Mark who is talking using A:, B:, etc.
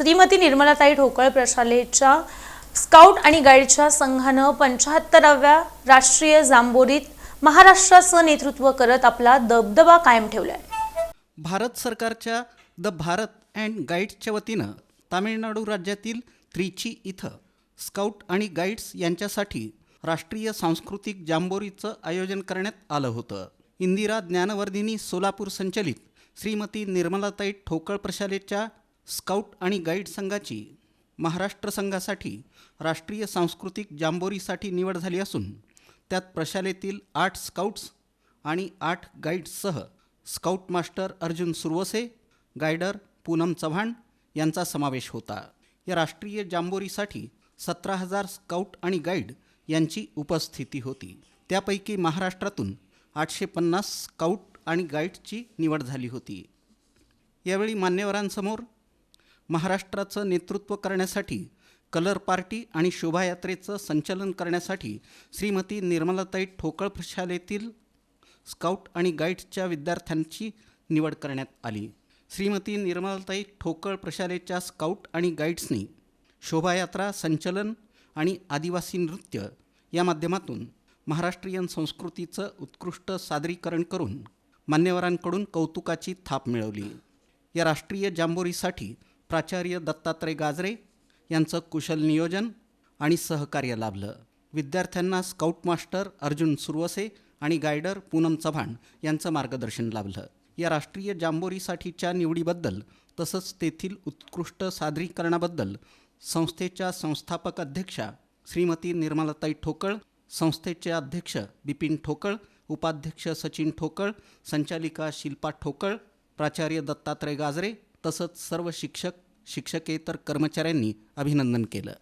A: श्रीमती निर्मलाताई ढोकळ प्रशालेच्या स्काउट आणि गाईडच्या संघानं पंच्याहत्तराव्या राष्ट्रीय जांबोरीत महाराष्ट्राचं नेतृत्व करत आपला दबदबा कायम ठेवलाय.
B: भारत सरकारच्या द भारत अँड गाईड्सच्या वतीनं तामिळनाडू राज्यातील त्रिची इथं स्काउट आणि गाईड्स यांच्यासाठी राष्ट्रीय सांस्कृतिक जांबोरीचं आयोजन करण्यात आलं होतं. इंदिरा ज्ञानवर्धिनी सोलापूर संचलित श्रीमती निर्मलाताई ठोकळ प्रशालेच्या स्काउट आणि गाईड संघाची महाराष्ट्र संघासाठी राष्ट्रीय सांस्कृतिक जांबोरीसाठी निवड झाली असून त्यात प्रशालेतील आठ स्काउट्स आणि आठ गाईड्ससह scout master Arjun Suravase guider Poonam Chavan यांचा समावेश होता. या राष्ट्रीय जांबोरीसाठी सतरा हजार स्काउट आणि गाईड यांची उपस्थिती होती. त्यापैकी महाराष्ट्रातून आठशे पन्नास स्काउट आणि गाईडची निवड झाली होती. यावेळी मान्यवरांसमोर महाराष्ट्राचं नेतृत्व करण्यासाठी कलर पार्टी आणि शोभायात्रेचं संचलन करण्यासाठी श्रीमती निर्मलाताई ठोकळ प्रशालेतील स्काउट आणि गाईड्सच्या विद्यार्थ्यांची निवड करण्यात आली. श्रीमती निर्मलाताई ठोकळ प्रशालेच्या स्काउट आणि गाईड्सनी शोभायात्रा संचलन आणि आदिवासी नृत्य या माध्यमातून महाराष्ट्रीयन संस्कृतीचं उत्कृष्ट सादरीकरण करून मान्यवरांकडून कौतुकाची थाप मिळवली. या राष्ट्रीय जांबोरीसाठी प्राचार्य दत्तात्रय गाजरे यांचं कुशल नियोजन आणि सहकार्य लाभलं. विद्यार्थ्यांना स्काउट मास्टर अर्जुन सुरवसे आणि गायडर पूनम चव्हाण यांचं मार्गदर्शन लाभलं. या राष्ट्रीय जांबोरीसाठीच्या निवडीबद्दल तसंच तेथील उत्कृष्ट सादरीकरणाबद्दल संस्थेच्या संस्थापक अध्यक्षा श्रीमती निर्मलाताई ठोकळ संस्थेचे अध्यक्ष बिपिन ठोकळ उपाध्यक्ष सचिन ठोकळ संचालिका शिल्पा ठोकळ प्राचार्य दत्तात्रय गाजरे तसंच सर्व शिक्षक शिक्षकेतर कर्मचाऱ्यांनी अभिनंदन केलं.